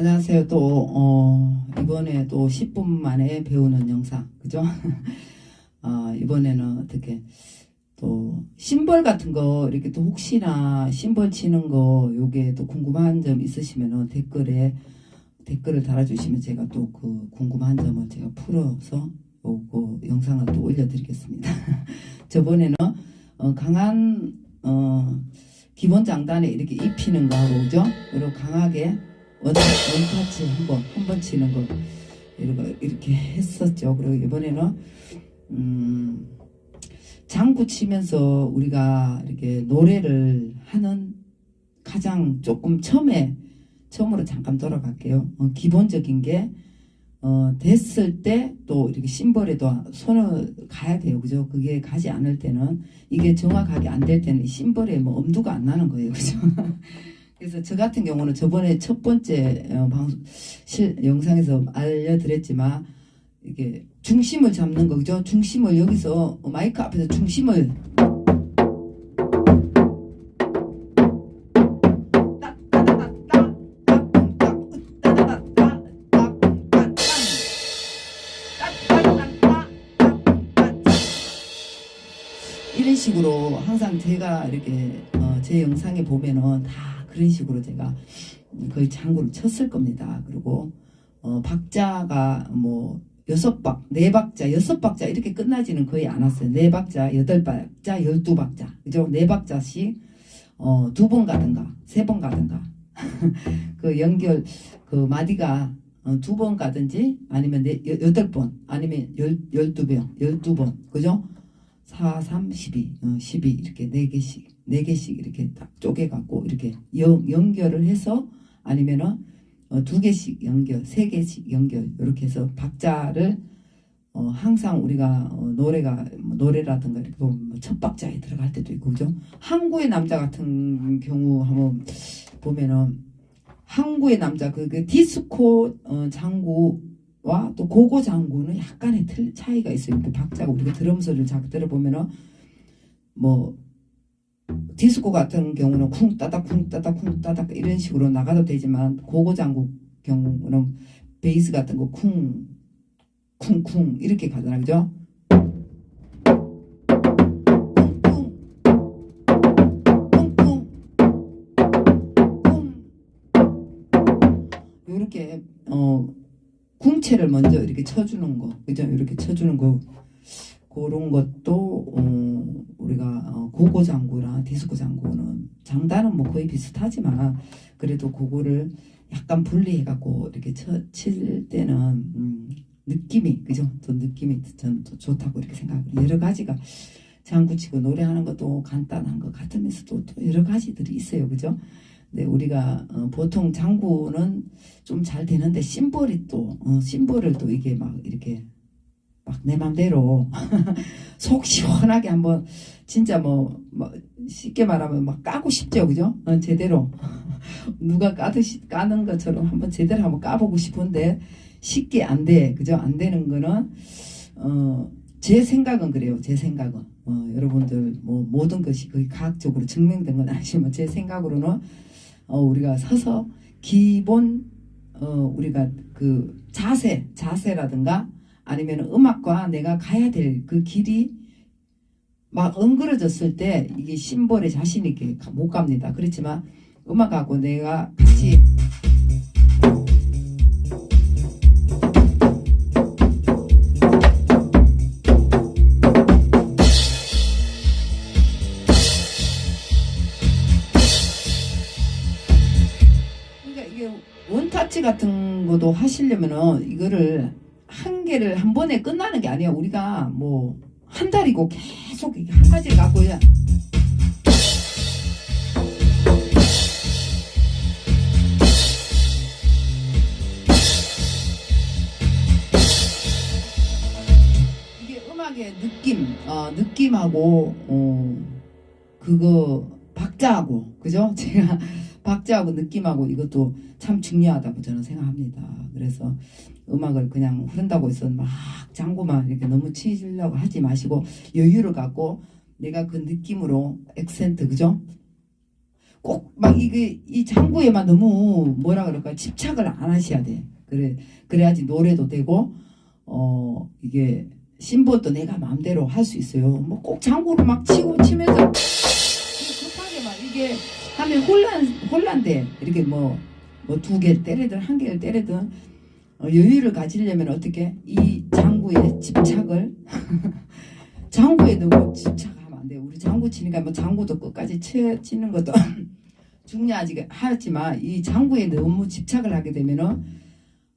안녕하세요. 또, 어, 이번에 또 10분 만에 배우는 영상, 그죠? 어, 이번에는 어떻게, 또, 심벌 같은 거, 이렇게 또 혹시나 심벌 치는 거, 요게 또 궁금한 점 있으시면은 댓글에, 댓글을 달아주시면 제가 또 그 궁금한 점을 제가 풀어서 요거 영상을 또 올려드리겠습니다. 저번에는, 어, 강한, 어, 기본 장단에 이렇게 입히는 거 하고, 그죠? 그리고 강하게 원, 원터치 한 번, 한 번 치는 거, 이렇게, 이렇게 했었죠. 그리고 이번에는, 음, 장구 치면서 우리가 이렇게 노래를 하는 가장 조금 처음에, 처음으로 잠깐 돌아갈게요. 어, 기본적인 게, 어, 됐을 때 또 이렇게 심벌에도 손을 가야 돼요. 그죠? 그게 가지 않을 때는, 이게 정확하게 안 될 때는 이 심벌에 뭐 엄두가 안 나는 거예요. 그죠? 그래서 저 같은 경우는 저번에 첫 번째 어, 방송 실 영상에서 알려드렸지만 이게 중심을 잡는 거죠. 중심을 여기서 마이크 앞에서 중심을 이런 식으로 항상 제가 이렇게 어, 제 영상에 보면은 다 그런 식으로 제가 거의 장구를 쳤을 겁니다. 그리고 어, 박자가 뭐 여섯 박, 네 박자, 여섯 박자 이렇게 끝나지는 거의 않았어요. 네 박자, 여덟 박자, 열두 박자, 그죠? 네 박자씩 어, 두 번 가든가 세 번 가든가 그 연결 그 마디가 어, 두 번 가든지 아니면 네, 여- 여덟 번 아니면 열, 열두 번, 열두 번, 그죠? 4, 3, 12, 어, 12 이렇게 네 개씩, 네 개씩 이렇게 딱 쪼개갖고 이렇게 연, 연결을 해서 아니면은 어, 두 개씩 연결, 세 개씩 연결 이렇게 해서 박자를 어, 항상 우리가 어, 노래가 뭐 노래라든가 이렇게 보면 뭐첫 박자에 들어갈 때도 있고 그죠? 항구의 남자 같은 경우 한번 보면은 항구의 남자 그, 그 디스코 어, 장구 와또 고고 장구는 약간의 틀 차이가 있어요. 그 박자가 우리가 드럼 소리를 잘 들어보면은 뭐 디스코 같은 경우는 쿵 따닥 쿵 따닥 쿵 따닥 이런 식으로 나가도 되지만 고고 장구 경우는 베이스 같은 거 쿵 쿵쿵 이렇게 가잖아 그죠? 이렇게 어 궁체를 먼저 이렇게 쳐주는 거 그죠? 이렇게 쳐주는 거 그런 것도 어, 우리가 어, 고고 장구랑 디스코 장구는 장단은 뭐 거의 비슷하지만 그래도 그거를 약간 분리해 갖고 이렇게 쳐, 칠 때는 음, 느낌이 그죠? 또 느낌이 저는 또 좋다고 이렇게 생각해요. 여러 가지가 장구 치고 노래하는 것도 간단한 것 같으면서도 또 여러 가지들이 있어요, 그죠? 근데 우리가 어, 보통 장구는 좀 잘 되는데 심볼이 또 어, 심볼을 또 이게 막 이렇게 막 내 맘대로 속 시원하게 한번 진짜 뭐, 뭐 쉽게 말하면 막 까고 싶죠, 그죠? 어, 제대로 누가 까듯이 까는 것처럼 한번 제대로 한번 까보고 싶은데 쉽게 안 돼, 그죠? 안 되는 거는 어, 제 생각은 그래요. 제 생각은 어, 여러분들 뭐 모든 것이 거의 과학적으로 증명된 건 아니지만 제 생각으로는 어, 우리가 서서 기본 어, 우리가 그 자세 자세라든가 아니면 음악과 내가 가야 될 그 길이 막 엉그러졌을 때 이게 심벌에 자신 있게 가- 못 갑니다. 그렇지만 음악하고 내가 같이 원타치 같은 것도 하시려면은 이거를 한 개를 한 번에 끝나는 게 아니야. 우리가 뭐 한 달이고 계속 한 가지를 갖고 야 이게 음악의 느낌, 어, 느낌하고 어, 그거 박자하고 그죠? 제가 박자하고 느낌하고 이것도 참 중요하다고 저는 생각합니다. 그래서 음악을 그냥 흐른다고 해서 막 장구만 이렇게 너무 치려고 하지 마시고 여유를 갖고 내가 그 느낌으로 액센트 그죠? 꼭 막 이게 이 장구에만 너무 뭐라 그럴까 집착을 안 하셔야 돼. 그래 그래야지 노래도 되고 어 이게 심보도 내가 마음대로 할 수 있어요. 뭐 꼭 장구를 막 치고 치면서 막 이게 하면 혼란 혼란돼. 이렇게 뭐 뭐 두 개 때리든 한 개를 때리든 어, 여유를 가지려면 어떻게 이 장구에 집착을 장구에 너무 집착하면 안 돼. 우리 장구 치니까 뭐 장구도 끝까지 치, 치는 것도 중요하지 하지만 이 장구에 너무 집착을 하게 되면은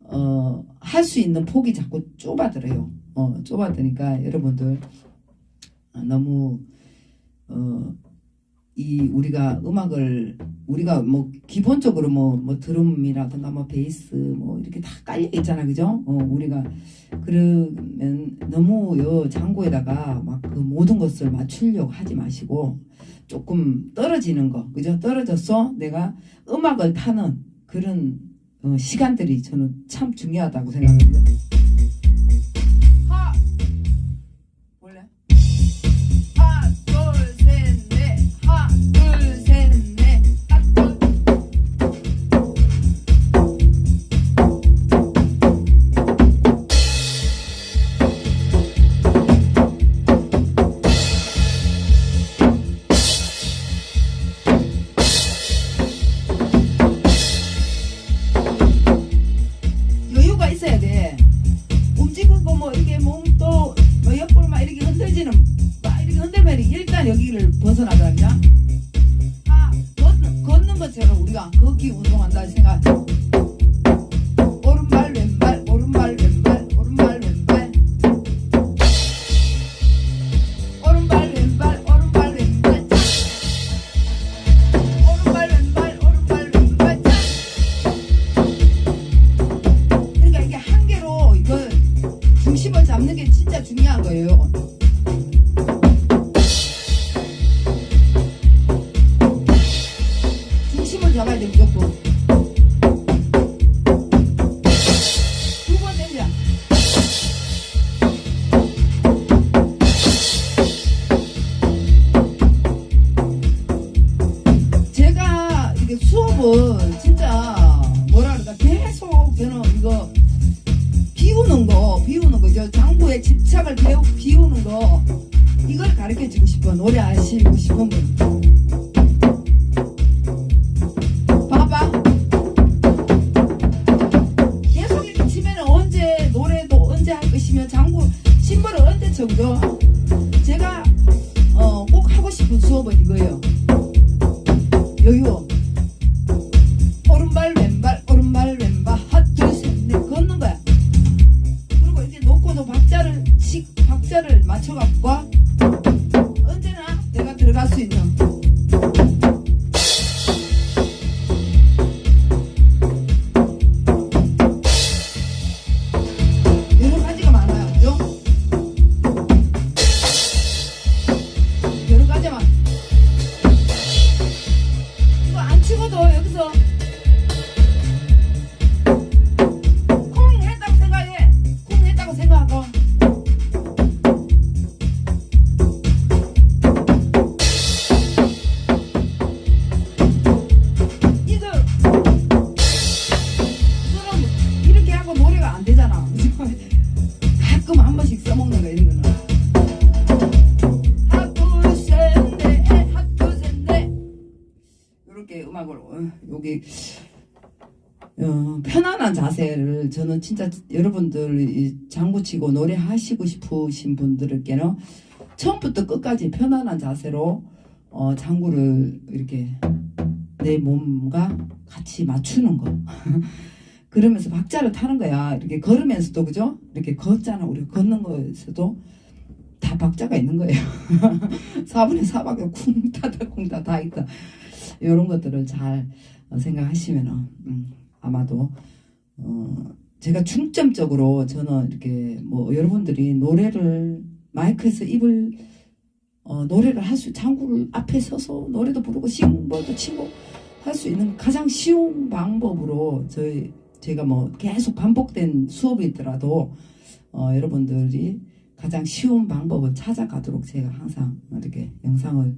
어, 할 수 있는 폭이 자꾸 좁아들어요. 어, 좁아드니까 여러분들 어, 너무 어, 이 우리가 음악을 우리가 뭐 기본적으로 뭐, 뭐 드럼이라든가 뭐 베이스 뭐 이렇게 다 깔려 있잖아 그죠? 어, 우리가 그러면 너무 요 장구에다가 막 그 모든 것을 맞추려고 하지 마시고 조금 떨어지는 거 그죠? 떨어져서 내가 음악을 타는 그런 어, 시간들이 저는 참 중요하다고 생각합니다. 잡는 게 진짜 중요한 거예요. 중심을 잡아야 돼 무조건. 수업은 노래 아시고 싶은 분 봐봐. 계속 이렇게 치면 언제 노래도 언제 할 것이며 장구 신발을 언제 쳐죠 제가 어, 꼭 하고 싶은 수업은 이거예요. 여유 오른발 왼발 오른발 왼발 하둘셋넷 걷는 거야. 그리고 이렇게 놓고도 박자를 식 박자를 맞춰갖고 내가 어, 여기 어, 편안한 자세를 저는 진짜 여러분들 이 장구치고 노래하시고 싶으신 분들께는 처음부터 끝까지 편안한 자세로 어, 장구를 이렇게 내 몸과 같이 맞추는 거. 그러면서 박자를 타는 거야. 이렇게 걸으면서도 그죠? 이렇게 걷잖아. 우리 걷는 거에서도 다 박자가 있는 거예요. 4분의 4박에 쿵타다 쿵타 다 있다. 이런 것들을 잘 어, 생각하시면 음, 아마도 어, 제가 중점적으로 저는 이렇게 뭐 여러분들이 노래를 마이크에서 입을 어, 노래를 할 수 장구를 앞에 서서 노래도 부르고 싱볼도 치고 할 수 있는 가장 쉬운 방법으로 저희 제가 뭐 계속 반복된 수업이더라도 어, 여러분들이 가장 쉬운 방법을 찾아가도록 제가 항상 이렇게 영상을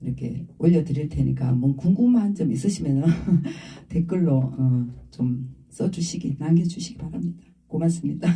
이렇게 올려드릴 테니까 뭐 궁금한 점 있으시면 댓글로 어, 좀 써주시기 남겨주시기 바랍니다. 고맙습니다.